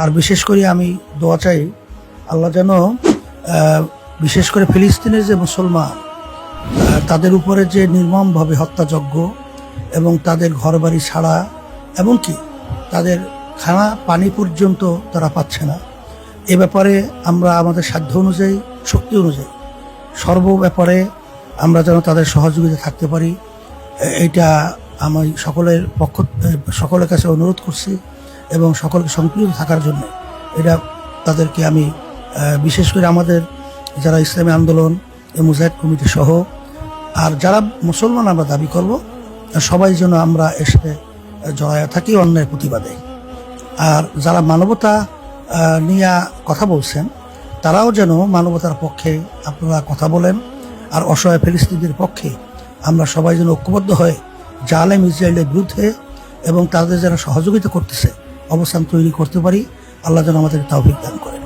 আর বিশেষ করে আমি দোয়া চাই আল্লাহ যেন বিশেষ করে ফিলিস্তিনের যে মুসলমান তাদের উপরে যে নির্মমভাবে হত্যাযজ্ঞ এবং তাদের ঘরবাড়ি ছাড়া, এমনকি তাদের খানা পানি পর্যন্ত তারা পাচ্ছে না। এ ব্যাপারে আমরা আমাদের সাধ্য অনুযায়ী, শক্তি অনুযায়ী সর্ব ব্যাপারে আমরা যেন তাদের সহযোগিতা থাকতে পারি। এটা আমি সকলের পক্ষ সকলের কাছে অনুরোধ করছি। এবং সকলকে সংকলিত থাকার জন্য এটা তাদেরকে আমি বিশেষ করে আমাদের যারা ইসলামী আন্দোলন মুজাহিদ কমিটি সহ, আর যারা মুসলমান আমরা দাবি করব সবাই যেন আমরা এর সাথে জড়ায় থাকি অন্যায়ের প্রতিবাদে। আর যারা মানবতা নিয়ে কথা বলছেন, তারাও যেন মানবতার পক্ষে আপনারা কথা বলেন, আর অসহায় ফিলিস্তিনদের পক্ষে আমরা সবাই যেন ঐক্যবদ্ধ হয়ে জালেম ইসরায়েলের বিরুদ্ধে এবং তাদের যারা সহযোগিতা করতেছে অবস্থান তৈরি করতে পারি। আল্লাহ যেন আমাদের তাও দান করেন।